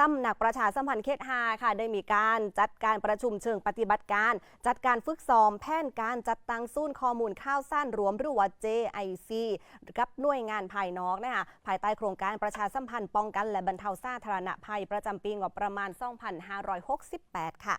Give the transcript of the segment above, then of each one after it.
สำนักประชาสัมพันธ์เขตฮาค่ะ ได้มีการจัดการประชุมเชิงปฏิบัติการ จัดการฝึกซ้อมแผนการจัดตั้งศูนย์ข้อมูลข่าวสั้นรวมหรือว่า JIC กับหน่วยงานภายนอกนะคะภายใต้โครงการประชาสัมพันธ์ป้องกันและบรรเทาสาธารณภัยประจำปีงบประมาณ 2568 ค่ะ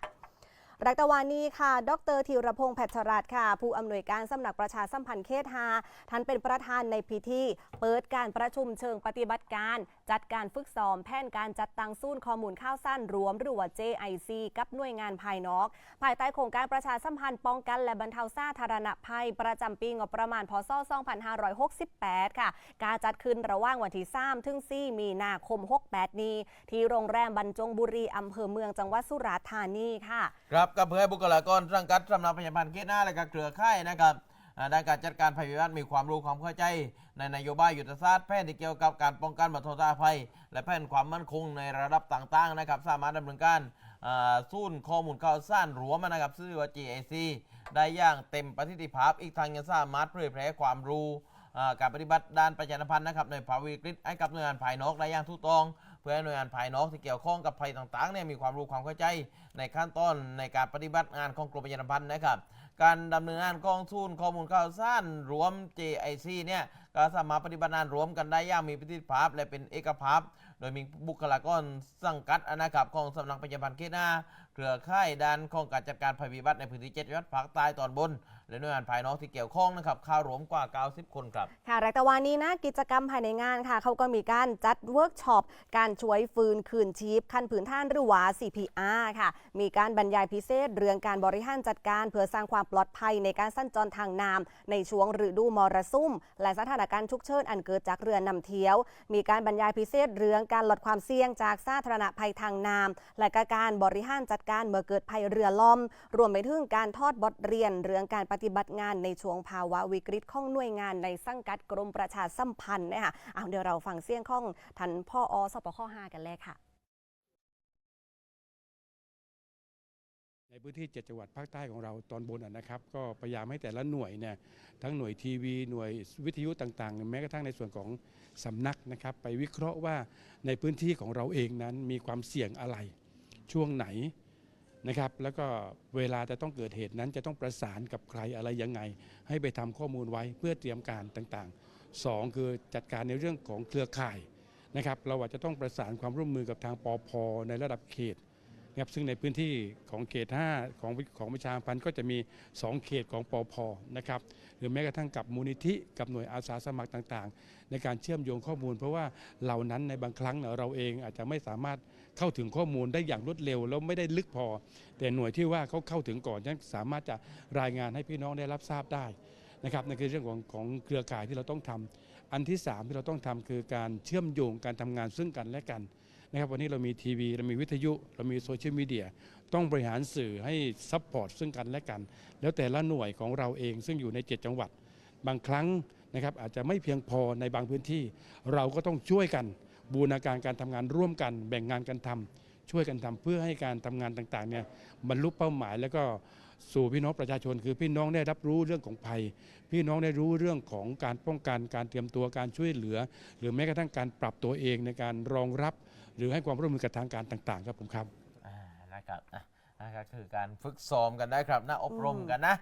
รัตวานีค่ะ ดรธีรพงษ์แพทรรัตค่ะ ผู้อำนวยการสำนักประชาสัมพันธ์เขตฮาท่านเป็นประธานในพิธี เปิดการประชุมเชิงปฏิบัติการ จัดการฝึกซ้อมแผนการจัดตั้งศูนย์ข้อมูลข่าวสั้นรวม หรือว่า JIC กับหน่วยงานภายนอก ภายใต้โครงการประชาสัมพันธ์ป้องกัน และบรรเทาสาธารณภัย ประจำปีงบประมาณพศ 2568 ค่ะ การจัดขึ้นระหว่างวันที่ 3 ถึง 4 มีนาคม 68 นี้ ที่โรงแรมบรรจงบุรีอำเภอเมืองจังหวัดสุราษฎร์ธานีค่ะ ครับก็เพื่อให้บุคลากรสังกัดสำนักพยาบาลเขตหน้าและก็เครือข่ายนะครับ ด้านการจัดการภัยพิบัติมีความรู้ความเข้าใจ ในนโยบายยุทธศาสตร์แผนที่เกี่ยวกับการป้องกันบรรเทาสาภัย และแผนความมั่นคงในระดับต่างๆนะครับสามารถดำเนินการอ่าศูนย์ข้อมูลข่าวสารรวมนะครับชื่อว่า GIC ได้อย่างเต็มประสิทธิภาพอีกทางยังสามารถเผยแพร่ความรู้การปฏิบัติด้านประชาสัมพันธ์นะครับในภาวะวิกฤตให้กับหน่วยงานภายนอกได้อย่างถูกต้อง เพื่อให้หน่วยงานภายนอกที่เกี่ยวข้องกับภัยต่างๆเนี่ยมีความรู้ความเข้าใจในขั้นตอนในการปฏิบัติงานของกรมประชาสัมพันธ์นะครับ การดำเนินงานกองทุนข้อมูลข่าวสารรวม JIC เนี่ยก็สามารถปฏิบัติงานรวมกันได้อย่างมีประสิทธิภาพและเป็นเอกภาพ โดยมีบุคลากรสังกัดอาณาจักรของสำนักพยาบาลเขตหน้าเครือข่ายด้านของการจัดการภัยพิบัติในพื้นที่เจ็ดจังหวัดภาคใต้ตอนบน และหน่วยงานภายนอกที่เกี่ยวข้องนะครับเข้ารวมกว่า 90 คนครับ ค่ะรัตวานี้นะกิจกรรมภายในงานค่ะ เขาก็มีการจัดเวิร์กช็อป การช่วยฟื้นคืนชีพขั้นผืนท่านหรือว่า CPR ค่ะ มีการบรรยายพิเศษ เรื่องการบริหารจัดการ เพื่อสร้างความปลอดภัยในการสั้นจรทางน้ำในช่วงฤดูมรสุม และสถานการณ์ฉุกเฉินอันเกิดจากเรือนำเที่ยว มีการบรรยายพิเศษ เรื่องการลดความเสี่ยงจากสาธารณภัยทางน้ำและกการบริหารจัดการเมื่อเกิดภัยเรือล่ม รวมไปถึงการทอดบทเรียนเรื่องการปฏิบัติงานในช่วงภาวะวิกฤตของหน่วยงานในสังกัดกรมประชาสัมพันธ์นะคะเอาเดี๋ยวเราฟังเสียงของทันพ่ออสปข้อ5กันเลยค่ะ ในพื้นที่ 7 จังหวัดภาคใต้ของเราตอนบนนะครับ ก็พยายามให้แต่ละหน่วยเนี่ยทั้งหน่วยทีวี หน่วยวิทยุต่างๆ แม้กระทั่งในส่วนของสำนักนะครับ ไปวิเคราะห์ว่าในพื้นที่ของเราเองนั้นมีความเสี่ยงอะไร ช่วงไหน นะครับแล้วก็เวลาจะต้องเกิดเหตุนั้นจะต้องประสานกับใครอะไรยังไง ให้ไปทำข้อมูลไว้เพื่อเตรียมการต่างๆสองคือจัดการในเรื่องของเครือข่ายนะครับเราอาจจะต้องประสานความร่วมมือกับทางปอพในระดับเขต นะครับซึ่งในพื้นที่ของเขต 5 ของของประชาพันธ์ก็จะมี 2 เขตของปอพนะครับหรือแม้กระทั่งกับมูลนิธิกับหน่วยอาสาสมัครต่างๆ ในการเชื่อมโยงข้อมูล เพราะว่าเหล่านั้นในบางครั้งเราเองอาจจะไม่สามารถเข้าถึงข้อมูลได้อย่างรวดเร็ว แล้วไม่ได้ลึกพอ แต่หน่วยที่ว่าเขาเข้าถึงก่อนนั้นสามารถจะรายงานให้พี่น้องได้รับทราบได้นะครับนั่นคือเรื่องของของเครือข่ายที่เราต้องทำอันที่สามที่เราต้องทำคือการเชื่อมโยงการทำงานซึ่งกันและกัน นะครับวันนี้เรามีทีวี เรามีวิทยุ เรามีโซเชียลมีเดียต้องบริหารสื่อให้ซัพพอร์ตซึ่งกันและกัน แล้วแต่ละหน่วยของเราเองซึ่งอยู่ใน 7 จังหวัด บางครั้งนะครับอาจจะไม่เพียงพอในบางพื้นที่ เราก็ต้องช่วยกัน บูรณาการการทำงานร่วมกัน แบ่งงานกันทำช่วยกันทำเพื่อให้การทำงานต่างๆเนี่ยบรรลุเป้าหมายแล้วก็สู่พี่น้องประชาชนคือพี่น้องได้รับรู้เรื่องของภัย พี่น้องได้รู้เรื่องของการป้องกันการเตรียมตัวการช่วยเหลือ หรือแม้กระทั่งการปรับตัวเองในการรองรับ หรือให้ความร่วมมือกับทางการต่างๆ ครับผมครับ อ่านะครับอะนะครับคือการฝึกซ้อมกันนะครับนะอบรมกันนะ